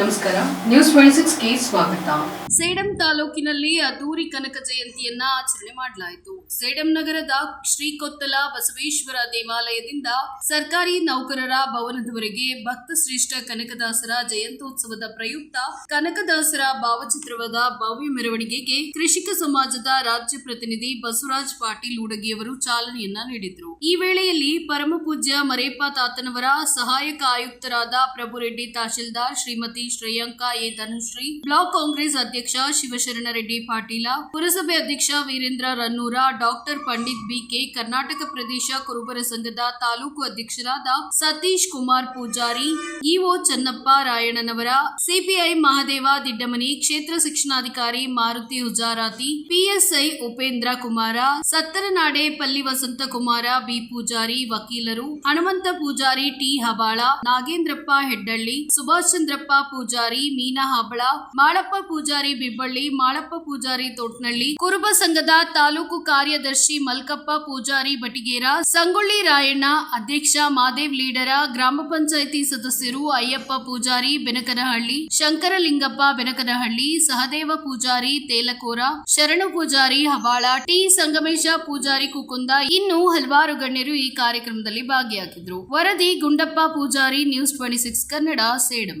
ನಮಸ್ಕಾರ. News twenty ಸಿಕ್ಸ್ಗೆ ಸ್ವಾಗತ. ಸೇಡಂ ತಾಲೂಕಿನಲ್ಲಿ ಅದ್ದೂರಿ ಕನಕ ಜಯಂತಿಯನ್ನ ಆಚರಣೆ ಮಾಡಲಾಯಿತು. ಸೇಡಂ ನಗರದ ಶ್ರೀಕೊತ್ತಲ ಬಸವೇಶ್ವರ ದೇವಾಲಯದಿಂದ ಸರ್ಕಾರಿ ನೌಕರರ ಭವನದವರೆಗೆ ಭಕ್ತ ಶ್ರೇಷ್ಠ ಕನಕದಾಸರ ಜಯಂತ್ಯೋತ್ಸವದ ಪ್ರಯುಕ್ತ ಕನಕದಾಸರ ಭಾವಚಿತ್ರವಾದ ಭವ್ಯ ಮೆರವಣಿಗೆಗೆ ಕೃಷಿಕ ಸಮಾಜದ ರಾಜ್ಯ ಪ್ರತಿನಿಧಿ ಬಸವರಾಜ್ ಪಾಟೀಲ್ ಉಡಗಿಯವರು ಚಾಲನೆಯನ್ನ ನೀಡಿದ್ರು. ಈ ವೇಳೆಯಲ್ಲಿ ಪರಮಪೂಜ್ಯ ಮರೇಪ ತಾತನವರ ಸಹಾಯಕ ಆಯುಕ್ತರಾದ ಪ್ರಭುರೆಡ್ಡಿ ತಹಶೀಲ್ದಾರ್ ಶ್ರೀಮತಿ ಶ್ರೇಯಾಂಕಾ ಎ ಧನುಶ್ರೀ, ಬ್ಲಾಕ್ ಕಾಂಗ್ರೆಸ್ ಅಧ್ಯಕ್ಷ ಶಿವಶರಣ ರೆಡ್ಡಿ ಪಾಟೀಲ, ಪುರಸಭೆ ಅಧ್ಯಕ್ಷ ವೀರೇಂದ್ರ ರನ್ನೂರ, ಡಾಕ್ಟರ್ ಪಂಡಿತ್ ಬಿಕೆ, ಕರ್ನಾಟಕ ಪ್ರದೇಶ ಕುರುಬರ ಸಂಘದ ತಾಲೂಕು ಅಧ್ಯಕ್ಷರಾದ ಸತೀಶ್ ಕುಮಾರ್ ಪೂಜಾರಿ, ಇಒ ಚನ್ನಪ್ಪ ರಾಯಣ್ಣನವರ, ಸಿಪಿಐ ಮಹದೇವ ದಿಡ್ಡಮನಿ, ಕ್ಷೇತ್ರ ಶಿಕ್ಷಣಾಧಿಕಾರಿ ಮಾರುತಿ ಹುಜಾರಾತಿ, ಪಿಎಸ್ಐ ಉಪೇಂದ್ರ ಕುಮಾರ, ಸತ್ತರನಾಡೆ ಪಲ್ಲಿ ವಸಂತ ಕುಮಾರ ಬಿ ಪೂಜಾರಿ ವಕೀಲರು, ಹನುಮಂತ ಪೂಜಾರಿ ಟಿ ಹಬಾಳ, ನಾಗೇಂದ್ರಪ್ಪ ಹೆಡ್ಡಳ್ಳಿ, ಸುಭಾಷ್ ಚಂದ್ರಪ್ಪ ಪೂಜಾರಿ ಮೀನಾ ಹಾಬಳ, ಮಾಳಪ್ಪ ಪೂಜಾರಿ ಬಿಬ್ಬಳ್ಳಿ, ಮಾಳಪ್ಪ ಪೂಜಾರಿ ತೋಟ್ನಳ್ಳಿ, ಕುರುಬ ಸಂಘದ ತಾಲೂಕು ಕಾರ್ಯದರ್ಶಿ ಮಲ್ಕಪ್ಪ ಪೂಜಾರಿ ಬಟಿಗೇರ, ಸಂಗೊಳ್ಳಿ ರಾಯಣ್ಣ ಅಧ್ಯಕ್ಷ ಮಾದೇವ್ ಲೀಡರ, ಗ್ರಾಮ ಪಂಚಾಯಿತಿ ಸದಸ್ಯರು ಅಯ್ಯಪ್ಪ ಪೂಜಾರಿ ಬೆನಕನಹಳ್ಳಿ, ಶಂಕರಲಿಂಗಪ್ಪ ಬೆನಕನಹಳ್ಳಿ, ಸಹದೇವ ಪೂಜಾರಿ ತೇಲಕೋರ, ಶರಣು ಪೂಜಾರಿ ಹಬಾಳ ಟಿ ಸಂಗಮೇಶ ಪೂಜಾರಿ ಕುಕುಂದ ಇನ್ನು ಹಲವಾರು ಗಣ್ಯರು ಈ ಕಾರ್ಯಕ್ರಮದಲ್ಲಿ ಭಾಗಿಯಾಗಿದ್ರು. ವರದಿ Gundappa Pujari, news twenty six Kannada, Sedam.